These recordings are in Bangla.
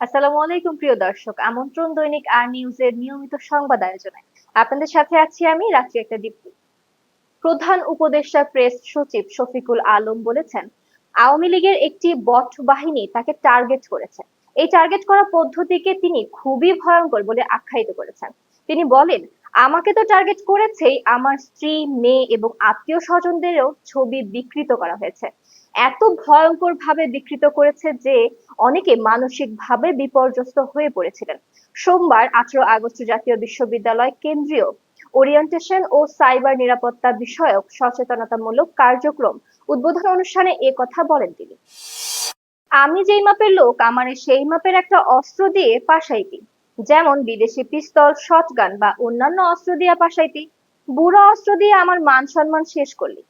আসসালামু আলাইকুম, প্রিয় দর্শক। আমন্ত্রণ দৈনিক আর নিউজের নিয়মিত সংবাদ আয়োজনে। আপনাদের সাথে আছি আমি, রাত্রি একটা দীপ্তি। প্রধান উপদেষ্টা প্রেস সচিব শফিকুল আলম বলেছেন, আওয়ামী লীগের একটি বট বাহিনী তাকে টার্গেট করেছে। এই টার্গেট করা পদ্ধতিকে তিনি খুবই ভয়ঙ্কর বলে আখ্যায়িত করেছেন। তিনি বলেন, আমাকে তো টার্গেট করেছেই আমার স্ত্রী, মেয়ে এবং আত্মীয় স্বজনদেরও ছবি বিকৃত করা হয়েছে। এত ভয়ঙ্কর ভাবে বিকৃত করেছে যে অনেকে মানসিক ভাবে বিপর্যস্ত হয়ে পড়েছিলেন। সোমবার আঠারো আগস্ট জাতীয় বিশ্ববিদ্যালয় কেন্দ্রীয় ওরিয়েন্টেশন ও সাইবার নিরাপত্তা বিষয়ক সচেতনতামূলক কার্যক্রম উদ্বোধন অনুষ্ঠানে এ কথা বলেন তিনি। আমি যেই মাপের লোক, আমার সেই মাপের একটা অস্ত্র দিয়ে পাশাইতি যেমন বিদেশি পিস্তল শটগান বা অন্যান্য অস্ত্র দিয়ে পাশাইতি বুড়ো অস্ত্র দিয়ে আমার মান সম্মান শেষ করলি।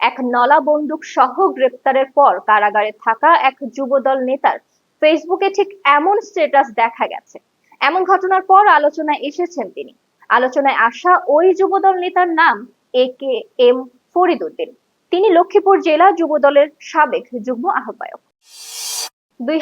এক নলা বন্দুক সহ গ্রেপ্তারের পর কারাগারে থাকা এক যুবদল নেতার ফেসবুকে ঠিক এমন স্ট্যাটাস দেখা গেছে। এমন ঘটনার পর আলোচনায় এসেছেন তিনি। আলোচনায় আসা ওই যুবদল নেতার নাম এ কে এম ফরিদুদ্দিন তিনি লক্ষ্মীপুর জেলা যুবদলের সাবেক যুগ্ম আহ্বায়ক। দুই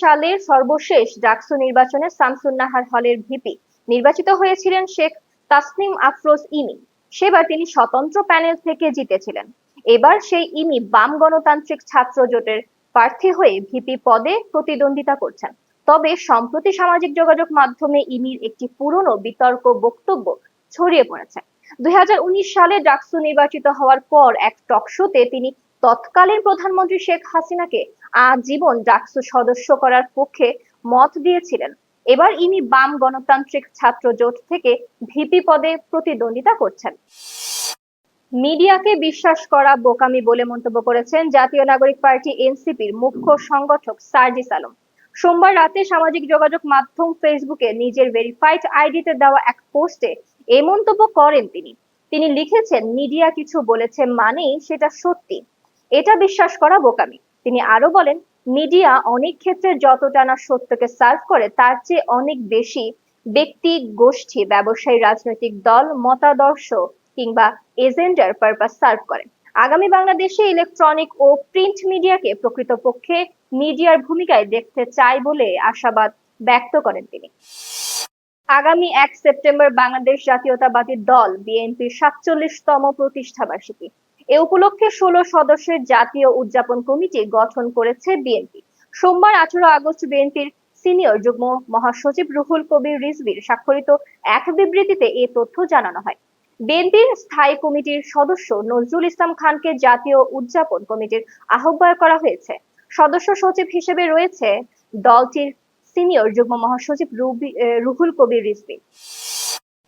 সালের সর্বশেষ ডাকসু নির্বাচনে শামসুন্নাহার হলের ভিপি নির্বাচিত হয়েছিলেন শেখ তাসনিম আফরোজ ইমি সেবার তিনি স্বতন্ত্র প্যানেল থেকে জিতেছিলেন। এবার সেই ইমি বাম গণতান্ত্রিক ছাত্র জোটের প্রার্থী হয়ে ভিপি পদে প্রতিদ্বন্দ্বিতা করছেন। তবে সম্প্রতি সামাজিক যোগাযোগ মাধ্যমে ইমির একটি পুরনো বিতর্ক বক্তব্য ছড়িয়ে পড়েছে। দুই হাজার উনিশ সালে ডাকসু নির্বাচিত হওয়ার পর এক টকশোতে তিনি তৎকালীন প্রধানমন্ত্রী শেখ হাসিনাকে আজীবন ডাকসু সদস্য করার পক্ষে মত দিয়েছিলেন। এবার ইনি বাম গণতান্ত্রিক ছাত্র জোট থেকে ভিপি পদে প্রতিদ্বন্দ্বিতা করছেন। মিডিয়াকে বিশ্বাস করা বোকামি বলে মন্তব্য করেছেন জাতীয় নাগরিক পার্টি এনসিপির মুখ্য সংগঠক সার্জিস আলম। সোমবার রাতে সামাজিক যোগাযোগ মাধ্যম ফেসবুকে নিজের ভেরিফাইড আইডিতে দেওয়া এক পোস্টে এ মন্তব্য করেন তিনি। তিনি লিখেছেন, মিডিয়া কিছু বলেছে মানেই সেটা সত্যি। এটা বিশ্বাস করা বোকামি। তিনি আরও বলেন মিডিয়া অনেক ক্ষেত্রে যতটা না সত্যকে সার্ভ করে, তার চেয়ে অনেক বেশি ব্যক্তি, গোষ্ঠী, ব্যবসায়ী, রাজনৈতিক দল, মতাদর্শ কিংবা এজেন্ডার পারপাস সার্ভ করে। আগামী বাংলাদেশে ইলেকট্রনিক ও প্রিন্ট মিডিয়াকে প্রকৃতপক্ষে মিডিয়ার ভূমিকায় দেখতে চাই বলে আশাবাদ ব্যক্ত করেন তিনি। আগামী এক সেপ্টেম্বর বাংলাদেশ জাতীয়তাবাদী দল, বিএনপির সাতচল্লিশতম প্রতিষ্ঠা বার্ষিকী এ উপলক্ষে ষোলো সদস্যের জাতীয় উদযাপন কমিটি গঠন করেছে বিএনপি। সোমবার আঠারো আগস্ট বিএনপির সিনিয়র যুগ্ম মহাসচিব রুহুল কবির রিজভির স্বাক্ষরিত এক বিবৃতিতে এ তথ্য জানানো হয়। বিএনপির স্থায়ী কমিটির সদস্য নজরুল ইসলাম খানকে জাতীয় উদযাপন কমিটির আহ্বায়ক করা হয়েছে। সদস্য সচিব হিসেবে রয়েছে দলটির সিনিয়র যুগ্ম মহাসচিব রুহুল কবির রিজভি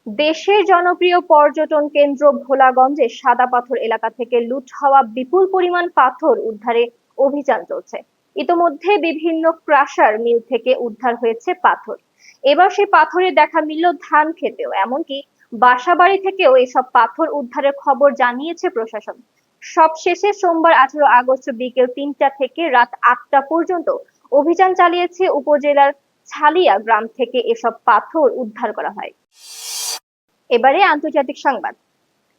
দেশের জনপ্রিয় পর্যটন কেন্দ্র ভোলাগঞ্জে সাদা পাথর এলাকা থেকে লুট হওয়া বিপুল পরিমাণ পাথর উদ্ধারে অভিযান চলছে। ইতোমধ্যে বিভিন্ন ক্রাশার মিল থেকে উদ্ধার হয়েছে পাথর। এবার সেই পাথরে দেখা মিলল ধান খেতেও, এমনকি বাসাবাড়ি থেকেও এসব পাথর উদ্ধারের খবর জানিয়েছে প্রশাসন। সবশেষে সোমবার আঠারো আগস্ট বিকেল তিনটা থেকে রাত আটটা পর্যন্ত অভিযান চালিয়েছে উপজেলার ছালিয়া গ্রাম থেকে এসব পাথর উদ্ধার করা হয়। এবারে আন্তর্জাতিক সংবাদ।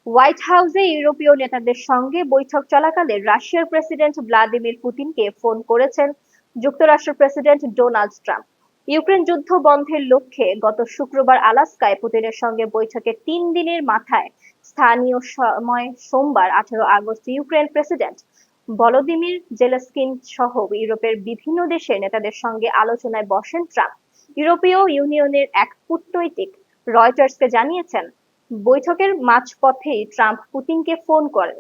হোয়াইট হাউসে ইউরোপীয় নেতাদের সঙ্গে বৈঠক চলাকালে রাশিয়ার প্রেসিডেন্ট ভ্লাদিমির পুতিনকে ফোন করেছেন যুক্তরাষ্ট্র প্রেসিডেন্ট ডোনাল্ড ট্রাম্প। ইউক্রেন যুদ্ধ বন্ধের লক্ষ্যে গত শুক্রবার আলাস্কায় পুতিনের সঙ্গে বৈঠকে তিন দিনের মাথায় স্থানীয় সময় সোমবার, আঠারো আগস্ট, ইউক্রেন প্রেসিডেন্ট ভলোদিমির জেলেস্কিন সহ ইউরোপের বিভিন্ন দেশের নেতাদের সঙ্গে আলোচনায় বসেন ট্রাম্প। ইউরোপীয় ইউনিয়নের এক কূটনৈতিক রয়টার্সকে জানিয়েছেন, বৈঠকের মাঝপথেই ট্রাম্প পুতিনকে ফোন করেন।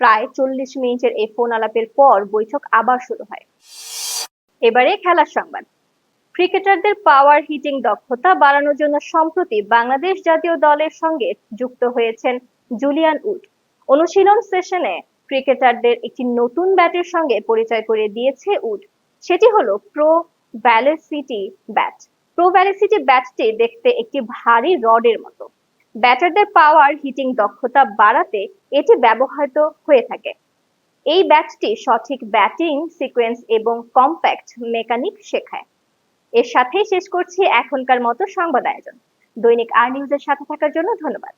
প্রায় চল্লিশ মিনিটের এই ফোন আলাপের পর বৈঠক আবার শুরু হয়। এবারে খেলার সংবাদ। ক্রিকেটারদের পাওয়ার হিটিং দক্ষতা বাড়ানোর জন্য সম্প্রতি বাংলাদেশ জাতীয় দলের সঙ্গে যুক্ত হয়েছেন জুলিয়ান উড। অনুশীলন সেশনে ক্রিকেটারদের একটি নতুন ব্যাটের সঙ্গে পরিচয় করে দিয়েছে উড। সেটি হলো প্রো ভ্যালেসিটি ব্যাট। প্রো যে ব্যাটটি দেখতে একটি ভারী রডের মতো। ব্যাটারদের পাওয়ার হিটিং দক্ষতা বাড়াতে এটি ব্যবহৃত হয়ে থাকে। এই ব্যাটটি সঠিক ব্যাটিং সিকোয়েন্স এবং কম্প্যাক্ট মেকানিক শেখায়। এর সাথেই শেষ করছি এখনকার মতো সংবাদ আয়োজন। দৈনিক আর নিউজের সাথে থাকার জন্য ধন্যবাদ।